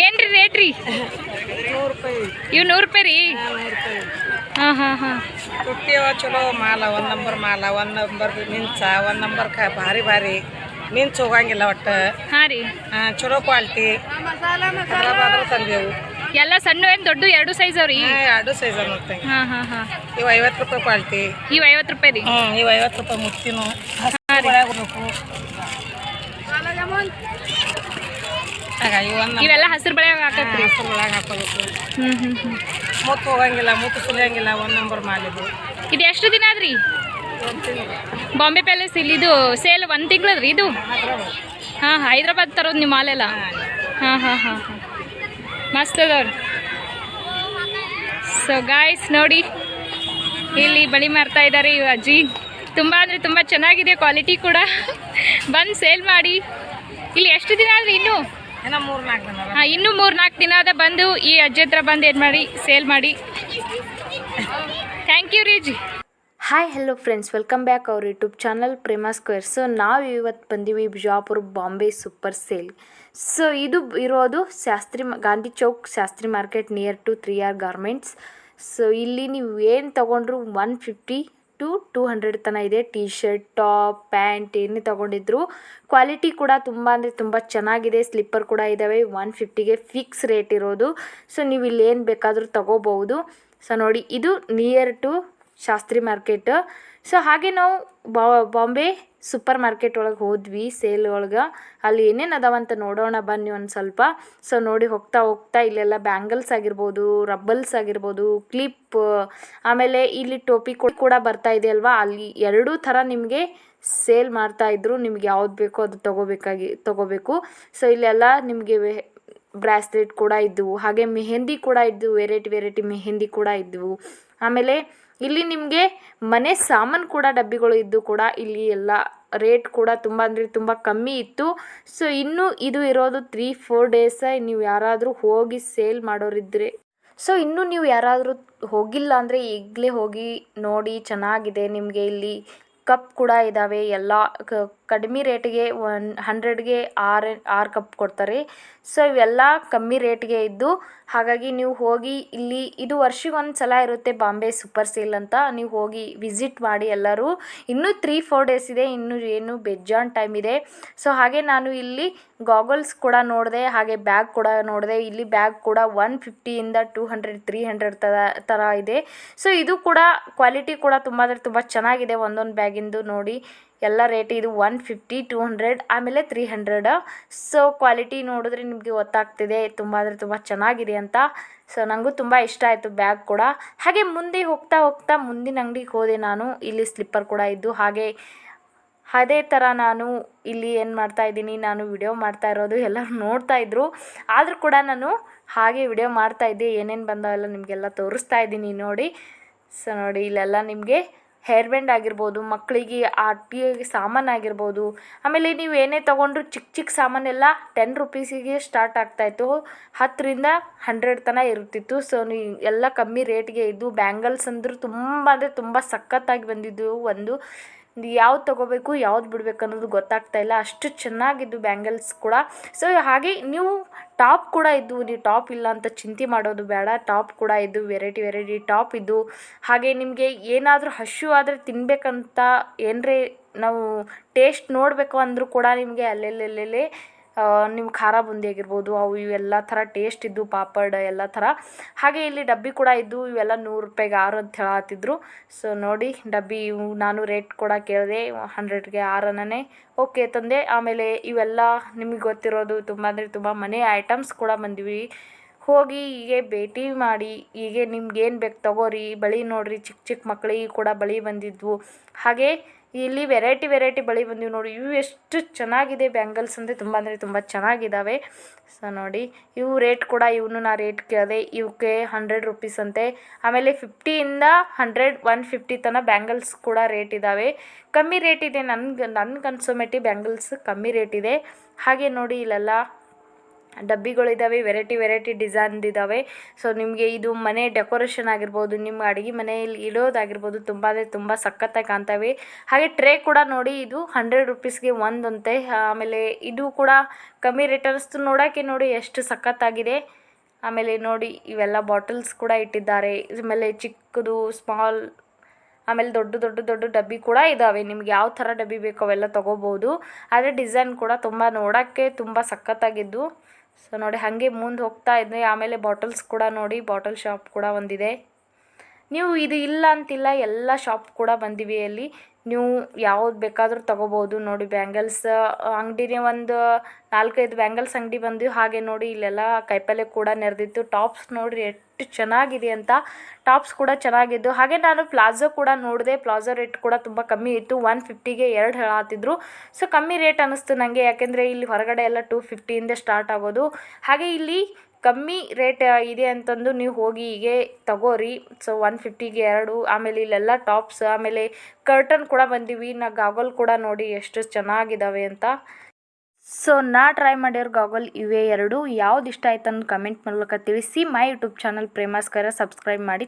ಏನ್ರಿ ರೇಟ್ ರೀ? ಇವು ನೂರು ರೂಪಾಯಿ ರೀ. ಹಾಂ ಹಾಂ ಹಾಂ. ತುಟ್ಟಿಯವ ಚಲೋ ಮಾಲ ಒಂದು ನಂಬರ್ ಮಾಲ ಒಂದು ನಂಬರ್ ಮಿಂಚ ಒಂದು ನಂಬರ್ ಕ ಭಾರಿ ಭಾರಿ. ಮಿಂಚ್ ಹೋಗಂಗಿಲ್ಲ ಒಟ್ಟು. ಹಾಂ ರೀ. ಆ, ಚಲೋ ಕ್ವಾಲಿಟಿ ತಂದೆವು. ಎಲ್ಲ ಸಣ್ಣ ಏನು ದೊಡ್ಡ ಎರಡು ಸೈಜ್ ಅವ್ರಿ? ಎರಡು ಸೈಜ್ ಅನ್ನತ್ತೆ ಹಾಂ ಹಾಂ ಹಾಂ. ಇವು ಐವತ್ತು ರೂಪಾಯಿ ಕ್ವಾಲಿಟಿ ಇವು ಐವತ್ತು ರೂಪಾಯಿ ರೀ. ಹ್ಞೂ ಇವು ಐವತ್ತು ರೂಪಾಯಿ ಮುತ್ತಿನು. ಹಾಂ ರೀ. ಇವೆಲ್ಲ ಹಸಿರು ಬಳೆ ಹಾಕತ್ರಿ. ಹಸಿರು ಒಳಗೆ ಹಾಕೋಬೇಕು. ಹ್ಞೂ ಹ್ಞೂ ಹ್ಞೂ ಮುತ್ತು ಹೋಗಂಗಿಲ್ಲ ಮುತ್ತು ಸುಲಿಯಂಗಿಲ್ಲ ಒಂದು ನಂಬರ್ ಮಾಲಿದು. ಇದು ಎಷ್ಟು ದಿನ ಆದ್ರಿ? ಬಾಂಬೆ ಪ್ಯಾಲೇಸ್ ಇಲ್ಲಿ ಇದು ಸೇಲ್ ಒಂದು ತಿಂಗಳದ್ರಿ ಇದು? ಹಾಂ ಹೈದ್ರಾಬಾದ್ ತರೋದು ನಿಮ್ಮ ಮಾಲೆಲ್ಲ? ಹಾಂ ಹಾಂ. ಹಾಂ ಹಾಂ ಮಸ್ತ್ ಅದಾವ್ರಿ. ಸೊ ಗಾಯ್ಸ್ ನೋಡಿ. ಇಲ್ಲಿ ಬಳಿ ಮಾರ್ತಾ ಇದ್ದಾರೆ ಇವ ಅಜ್ಜಿ. ತುಂಬ ಅಂದರೆ ತುಂಬ ಚೆನ್ನಾಗಿದೆ ಕ್ವಾಲಿಟಿ ಕೂಡ. ಬಂದು ಸೇಲ್ ಮಾಡಿ. ಇಲ್ಲಿ ಎಷ್ಟು ದಿನ ಆದ್ರಿ ಇನ್ನೂ? ಏನೋ ಮೂರು ನಾಲ್ಕು ದಿನ ಹಾಂ ಇನ್ನೂ ಮೂರು ನಾಲ್ಕು ದಿನ ಅದ ಬಂದು ಈ ಅಜ್ಜಿ ಹತ್ರ ಬಂದು ಏನು ಮಾಡಿ ಸೇಲ್ ಮಾಡಿ. Thank you Riji. Hi hello friends welcome back ಅವ್ರ YouTube channel Prema square so ನಾವು ಇವತ್ತು ಬಂದೀವಿ Bijapur Bombay super sale. So ಇದು ಇರೋದು ಶಾಸ್ತ್ರಿ ಮ- Gandhi Chowk Shastri market near to three R garments so ಇಲ್ಲಿ ನೀವು ಏನು ತೊಗೊಂಡ್ರು one fifty to two hundred ತನಕ ಇದೆ ಟಿ ಶರ್ಟ್ ಟಾಪ್, ಪ್ಯಾಂಟ್ ಏನೇ ತೊಗೊಂಡಿದ್ರು. ಕ್ವಾಲಿಟಿ ಕೂಡ ತುಂಬ ಅಂದರೆ ತುಂಬ ಚೆನ್ನಾಗಿದೆ. ಸ್ಲಿಪ್ಪರ್ ಕೂಡ ಇದ್ದಾವೆ ಒನ್ ಫಿಫ್ಟಿಗೆ ಫಿಕ್ಸ್ ರೇಟ್ ಇರೋದು. ಸೊ ನೀವು ಇಲ್ಲಿ ಏನು ಬೇಕಾದರೂ ತಗೋಬಹುದು ಸೊ, ನೋಡಿ, ಇದು near to Shastri market. So ಹಾಗೆ ನಾವು ಬಾಂಬೆ ಸೂಪರ್ ಮಾರ್ಕೆಟ್ ಒಳಗೆ ಹೋದ್ವಿ ಸೇಲ್ ಒಳಗೆ. ಅಲ್ಲಿ ಏನೇನು ಅದಾವಂತ ನೋಡೋಣ ಬನ್ನಿ ಒಂದು ಸ್ವಲ್ಪ. ಸೊ ನೋಡಿ ಹೋಗ್ತಾ ಹೋಗ್ತಾ ಇಲ್ಲೆಲ್ಲ ಬ್ಯಾಂಗಲ್ಸ್ ಆಗಿರ್ಬೋದು, ರಬ್ಬಲ್ಸ್ ಆಗಿರ್ಬೋದು, ಕ್ಲಿಪ್, ಆಮೇಲೆ ಇಲ್ಲಿ ಟೋಪಿ ಕೂಡ ಬರ್ತಾ ಇದೆ ಅಲ್ವಾ? ಅಲ್ಲಿ ಎರಡೂ ಥರ ನಿಮಗೆ ಸೇಲ್ ಮಾಡ್ತಾ ಇದ್ರು, ನಿಮ್ಗೆ ಯಾವ್ದು ಬೇಕೋ ಅದು ತಗೋಬೇಕಾಗಿ, ತಗೋಬೇಕು. ಸೊ ಇಲ್ಲೆಲ್ಲ ನಿಮಗೆ ಬ್ರಾಸ್ಲೆಟ್ ಕೂಡ ಇದ್ದವು ಹಾಗೆ ಮೆಹೆಂದಿ ಕೂಡ ಇದ್ದವು ವೆರೈಟಿ ವೆರೈಟಿ ಮೆಹೆಂದಿ ಕೂಡ ಇದ್ದವು ಆಮೇಲೆ ಇಲ್ಲಿ ನಿಮಗೆ ಮನೆ ಸಾಮಾನು ಕೂಡ ಡಬ್ಬಿಗಳು ಇದ್ದು ಕೂಡ ಇಲ್ಲಿ ಎಲ್ಲ ರೇಟ್ ಕೂಡ ತುಂಬ ಅಂದರೆ ತುಂಬ ಕಮ್ಮಿ ಇತ್ತು. ಸೊ ಇನ್ನು ಇದು ಇರೋದು ತ್ರೀ ಫೋರ್ ಡೇಸ ನೀವು ಯಾರಾದರೂ ಹೋಗಿ ಸೇಲ್ ಮಾಡೋರಿದ್ರೆ. ಸೊ ಇನ್ನು ನೀವು ಯಾರಾದರೂ ಹೋಗಿಲ್ಲ ಅಂದರೆ ಈಗಲೇ ಹೋಗಿ ನೋಡಿ, ಚೆನ್ನಾಗಿದೆ. ನಿಮಗೆ ಇಲ್ಲಿ ಕಪ್ ಕೂಡ ಇದ್ದಾವೆ ಎಲ್ಲ ಕಡಿಮೆ ರೇಟ್ಗೆ ಒನ್ ಹಂಡ್ರೆಡ್ಗೆ ಆರು ಆರು ಕಪ್ ಕೊಡ್ತಾರೆ. ಸೊ, ಇವೆಲ್ಲ ಕಮ್ಮಿ ರೇಟ್ಗೆ ಇದ್ದು, ಹಾಗಾಗಿ ನೀವು ಹೋಗಿ ಇಲ್ಲಿ ಇದು ವರ್ಷಕ್ಕೆ ಒಂದು ಸಲ ಇರುತ್ತೆ ಬಾಂಬೆ ಸೂಪರ್ ಸೇಲ್ ಅಂತ. ನೀವು ಹೋಗಿ ವಿಸಿಟ್ ಮಾಡಿ ಎಲ್ಲರೂ. ಇನ್ನೂ ತ್ರೀ ಫೋರ್ ಡೇಸ್ ಇದೆ. ಇನ್ನೂ ಏನು ಬೆಜ್ಜಾನ್ ಟೈಮ್ ಇದೆ. ಸೊ, ಹಾಗೆ ನಾನು ಇಲ್ಲಿ ಗಾಗಲ್ಸ್ ಕೂಡ ನೋಡಿದೆ, ಹಾಗೆ ಬ್ಯಾಗ್ ಕೂಡ ನೋಡಿದೆ. ಇಲ್ಲಿ ಬ್ಯಾಗ್ ಕೂಡ ಒನ್ ಫಿಫ್ಟಿಯಿಂದ ಟೂ ಹಂಡ್ರೆಡ್ ತ್ರೀ ಹಂಡ್ರೆಡ್ ಥರ ಥರ ಇದೆ. ಸೊ, ಇದು ಕೂಡ ಕ್ವಾಲಿಟಿ ಕೂಡ ತುಂಬ ಅಂದರೆ ತುಂಬ ಚೆನ್ನಾಗಿದೆ ಒಂದೊಂದು ಬ್ಯಾಗಿಂದು ನೋಡಿ. ಎಲ್ಲ ರೇಟ್ ಇದು ಒನ್ ಫಿಫ್ಟಿ ಟೂ ಹಂಡ್ರೆಡ್ ಆಮೇಲೆ ತ್ರೀ ಹಂಡ್ರೆಡ್ ಸೊ ಕ್ವಾಲಿಟಿ ನೋಡಿದ್ರೆ ನಿಮಗೆ ಗೊತ್ತಾಗ್ತಿದೆ, ತುಂಬ ಅಂದರೆ ತುಂಬ ಚೆನ್ನಾಗಿದೆ ಅಂತ. ಸೊ ನನಗೂ ತುಂಬ ಇಷ್ಟ ಆಯಿತು ಬ್ಯಾಗ್ ಕೂಡ. ಹಾಗೆ ಮುಂದೆ ಹೋಗ್ತಾ ಹೋಗ್ತಾ ಮುಂದಿನ ಅಂಗಡಿಗೆ ಹೋದೆ ನಾನು. ಇಲ್ಲಿ ಸ್ಲಿಪ್ಪರ್ ಕೂಡ ಇದ್ದು ಹಾಗೆ ಅದೇ ಥರ ನಾನು ಇಲ್ಲಿ ಏನು ಮಾಡ್ತಾ ಇದ್ದೀನಿ, ನಾನು ವಿಡಿಯೋ ಮಾಡ್ತಾ ಇರೋದು, ಎಲ್ಲರೂ ನೋಡ್ತಾ ಇದ್ರು. ಆದರೂ ಕೂಡ ನಾನು ಹಾಗೆ ವಿಡಿಯೋ ಮಾಡ್ತಾ ಇದ್ದೆ. ಏನೇನು ಬಂದವೆಲ್ಲ ನಿಮಗೆಲ್ಲ ತೋರಿಸ್ತಾ ಇದ್ದೀನಿ ನೋಡಿ. ಸೊ ನೋಡಿ, ಇಲ್ಲೆಲ್ಲ ನಿಮಗೆ ಹೇರ್ ಬ್ಯಾಂಡ್ ಆಗಿರ್ಬೋದು ಮಕ್ಕಳಿಗೆ ಆಟಿಗೆ ಸಾಮಾನು ಆಗಿರ್ಬೋದು, ಆಮೇಲೆ ನೀವು ಏನೇ ತೊಗೊಂಡ್ರು ಚಿಕ್ಕ ಚಿಕ್ಕ ಸಾಮಾನೆಲ್ಲ ಟೆನ್ ರುಪೀಸಿಗೆ ಸ್ಟಾರ್ಟ್ ಆಗ್ತಾಯಿತ್ತು ಹತ್ತರಿಂದ ಹಂಡ್ರೆಡ್ ತನ ಇರುತ್ತಿತ್ತು. ಸೊ ನೀವು ಎಲ್ಲ ಕಮ್ಮಿ ರೇಟ್ಗೆ ಇದ್ದು ಬ್ಯಾಂಗಲ್ಸ್ ಅಂದರೂ ತುಂಬ ಅಂದರೆ ತುಂಬ ಸಖತ್ತಾಗಿ ಬಂದಿದ್ದು ಒಂದು ಯಾವ್ದು ತೊಗೋಬೇಕು, ಯಾವ್ದು ಬಿಡಬೇಕು ಅನ್ನೋದು ಗೊತ್ತಾಗ್ತಾ ಇಲ್ಲ. ಅಷ್ಟು ಚೆನ್ನಾಗಿದ್ದು ಬ್ಯಾಂಗಲ್ಸ್ ಕೂಡ. ಸೊ ಹಾಗೆ ನೀವು ಟಾಪ್ ಕೂಡ ಇದ್ದು ನೀವು ಟಾಪ್ ಇಲ್ಲ ಅಂತ ಚಿಂತೆ ಮಾಡೋದು ಬೇಡ. ಟಾಪ್ ಕೂಡ ಇದ್ದು ವೆರೈಟಿ ವೆರೈಟಿ ಟಾಪ್ ಇದ್ದು ಹಾಗೆ ನಿಮಗೆ ಏನಾದರೂ ಹಶು ಆದರೆ ತಿನ್ನಬೇಕಂತ ಏನರೇ ನಾವು ಟೇಸ್ಟ್ ನೋಡಬೇಕು ಅಂದರೂ ಕೂಡ ನಿಮಗೆ ಅಲ್ಲೆಲ್ಲೆಲ್ಲೆಲ್ಲೇ ನಿಮ್ಮ ಖಾರ ಬುಂದಿ ಆಗಿರ್ಬೋದು ಅವು ಇವೆಲ್ಲ ಥರ ಟೇಸ್ಟ್ ಇದ್ದು ಪಾಪಡ್ ಎಲ್ಲ ಥರ. ಹಾಗೆ ಇಲ್ಲಿ ಡಬ್ಬಿ ಕೂಡ ಇದ್ದು ಇವೆಲ್ಲ ನೂರು ರೂಪಾಯಿಗೆ ಆರು ಅಂತ ಹೇಳತ್ತಿದ್ರು ಸೊ ನೋಡಿ, ಡಬ್ಬಿ ನಾನು ರೇಟ್ ಕೂಡ ಕೇಳಿದೆ ಹಂಡ್ರೆಡ್ಗೆ ಆರನೇ ಓಕೆ ತಂದೆ, ಆಮೇಲೆ ಇವೆಲ್ಲ ನಿಮಗೆ ಗೊತ್ತಿರೋದು ತುಂಬ ಅಂದರೆ ತುಂಬ ಮನೆ ಐಟಮ್ಸ್ ಕೂಡ ಬಂದಿವಿ. ಹೋಗಿ ಹೀಗೆ ಭೇಟಿ ಮಾಡಿ, ಹೀಗೆ ನಿಮ್ಗೆ ಏನು ಬೇಕು ತಗೋರಿ, ಬಳಿ ನೋಡ್ರಿ ಚಿಕ್ಕ ಚಿಕ್ಕ ಮಕ್ಕಳಿಗೆ ಕೂಡ ಬಳಿ ಬಂದಿದ್ವು. ಹಾಗೆ ಇಲ್ಲಿ ವೆರೈಟಿ ವೆರೈಟಿ ಬಳಿ ಬಂದಿವೆ ನೋಡಿ. ಇವು ಎಷ್ಟು ಚೆನ್ನಾಗಿದೆ ಬ್ಯಾಂಗಲ್ಸ್ ಅಂದರೆ ತುಂಬ ಅಂದರೆ ತುಂಬ ಚೆನ್ನಾಗಿದ್ದಾವೆ ಸೊ ನೋಡಿ. ಇವು ರೇಟ್ ಕೂಡ ಇವನು ನಾ ರೇಟ್ ಕೇಳಿದೆ. ಇವಕ್ಕೆ ಹಂಡ್ರೆಡ್ ರುಪೀಸ್ ಅಂತೆ. ಆಮೇಲೆ ಫಿಫ್ಟಿಯಿಂದ ಹಂಡ್ರೆಡ್ ಒನ್ ಫಿಫ್ಟಿ ತನಕ ಬ್ಯಾಂಗಲ್ಸ್ ಕೂಡ ರೇಟ್ ಇದ್ದಾವೆ ಕಮ್ಮಿ ರೇಟ್ ಇದೆ. ನನ್ಗೆ ನನ್ನ ಅನ್ಸೋ ಮಟ್ಟಿ ಬ್ಯಾಂಗಲ್ಸ್ ಕಮ್ಮಿ ರೇಟ್ ಇದೆ. ಹಾಗೆ ನೋಡಿ ಇಲ್ಲೆಲ್ಲ ಡಬ್ಬಿಗಳಿದ್ದಾವೆ ವೆರೈಟಿ ವೆರೈಟಿ ಡಿಸೈನ್ ಇದ್ದಾವೆ ಸೊ ನಿಮಗೆ ಇದು ಮನೆ ಡೆಕೋರೇಷನ್ ಆಗಿರ್ಬೋದು, ನಿಮ್ಮ ಅಡುಗೆ ಮನೆಯಲ್ಲಿ ಇಡೋದಾಗಿರ್ಬೋದು ತುಂಬ ಅಂದರೆ ತುಂಬ ಸಖತ್ತಾಗಿ ಕಾಣ್ತವೆ. ಹಾಗೆ ಟ್ರೇ ಕೂಡ ನೋಡಿ, ಇದು ಹಂಡ್ರೆಡ್ ರುಪೀಸ್ಗೆ ಒಂದಂತೆ. ಆಮೇಲೆ ಇದು ಕೂಡ ಕಮ್ಮಿ ರಿಟರ್ನ್ಸ್ದು ನೋಡೋಕ್ಕೆ ನೋಡಿ ಎಷ್ಟು ಸಖತ್ತಾಗಿದೆ. ಆಮೇಲೆ ನೋಡಿ, ಇವೆಲ್ಲ ಬಾಟಲ್ಸ್ ಕೂಡ ಇಟ್ಟಿದ್ದಾರೆ. ಆಮೇಲೆ ಚಿಕ್ಕದು ಸ್ಮಾಲ್ ಆಮೇಲೆ ದೊಡ್ಡ ದೊಡ್ಡ ದೊಡ್ಡ ಡಬ್ಬಿ ಕೂಡ ಇದ್ದಾವೆ ನಿಮ್ಗೆ ಯಾವ ಥರ ಡಬ್ಬಿ ಬೇಕೋ ಅವೆಲ್ಲ ತೊಗೋಬೋದು. ಆದರೆ ಡಿಸೈನ್ ಕೂಡ ತುಂಬ ನೋಡೋಕ್ಕೆ ತುಂಬ ಸಖತ್ತಾಗಿದ್ದು. ಸೊ ನೋಡಿ, ಹಾಗೆ ಮುಂದೆ ಹೋಗ್ತಾ ಇದ್ದೆ. ಆಮೇಲೆ ಬಾಟಲ್ಸ್ ಕೂಡ ನೋಡಿ ಬಾಟಲ್ ಶಾಪ್ ಕೂಡ ಒಂದಿದೆ. ನೀವು ಇದು ಇಲ್ಲ ಅಂತಿಲ್ಲ, ಎಲ್ಲ ಶಾಪ್ ಕೂಡ ಬಂದಿವೆ ಅಲ್ಲಿ. ನೀವು ಯಾವ್ದು ಬೇಕಾದರೂ ತೊಗೋಬೋದು. ನೋಡಿ ಬ್ಯಾಂಗಲ್ಸ್ ಅಂಗಡಿನೇ ಒಂದು ನಾಲ್ಕೈದು ಬ್ಯಾಂಗಲ್ಸ್ ಅಂಗಡಿ ಬಂದು ಹಾಗೆ ನೋಡಿ ಇಲ್ಲೆಲ್ಲ ಕಾಯಿಪಲ್ಲೆ ಕೂಡ ನೆರೆದಿತ್ತು. ಟಾಪ್ಸ್ ನೋಡಿರಿ ಎಷ್ಟು ಚೆನ್ನಾಗಿದೆ ಅಂತ. ಟಾಪ್ಸ್ ಕೂಡ ಚೆನ್ನಾಗಿದ್ದು. ಹಾಗೆ ನಾನು ಪ್ಲಾಜೋ ಕೂಡ ನೋಡಿದೆ. ಪ್ಲಾಜೋ ರೇಟ್ ಕೂಡ ತುಂಬ ಕಮ್ಮಿ ಇತ್ತು. ಒನ್ ಫಿಫ್ಟಿಗೆ ಎರಡು ಹೇಳತ್ತಿದ್ರು ಸೊ ಕಮ್ಮಿ ರೇಟ್ ಅನ್ನಿಸ್ತು ನನಗೆ ಯಾಕೆಂದರೆ ಇಲ್ಲಿ ಹೊರಗಡೆ ಎಲ್ಲ ಟೂ ಫಿಫ್ಟಿಯಿಂದ ಸ್ಟಾರ್ಟ್ ಆಗೋದು. ಹಾಗೆ ಇಲ್ಲಿ ಕಮ್ಮಿ ರೇಟ್ ಇದೆ ಅಂತಂದು ನೀವು ಹೋಗಿ ಹೀಗೆ ತಗೋರಿ. ಸೊ ಒನ್ ಫಿಫ್ಟಿಗೆ ಎರಡು. ಆಮೇಲೆ ಇಲ್ಲೆಲ್ಲ ಟಾಪ್ಸ್ ಆಮೇಲೆ ಕರ್ಟನ್ ಕೂಡ ಬಂದೀವಿ. ನಾ ಗಾಗಲ್ ಕೂಡ ನೋಡಿ ಎಷ್ಟು ಚೆನ್ನಾಗಿದ್ದಾವೆ ಅಂತ. ಸೊ ನಾ ಟ್ರೈ ಮಾಡಿರೋ ಗಾಗಲ್ ಇವೇ ಎರಡು. ಯಾವ್ದು ಇಷ್ಟ ಆಯ್ತು ಅನ್ನೋ ಕಮೆಂಟ್ ಮೂಲಕ ತಿಳಿಸಿ. ಮೈ ಯೂಟ್ಯೂಬ್ ಚಾನಲ್ ಪ್ರೇಮಾಸ್ಕರ ಸಬ್ಸ್ಕ್ರೈಬ್ ಮಾಡಿ.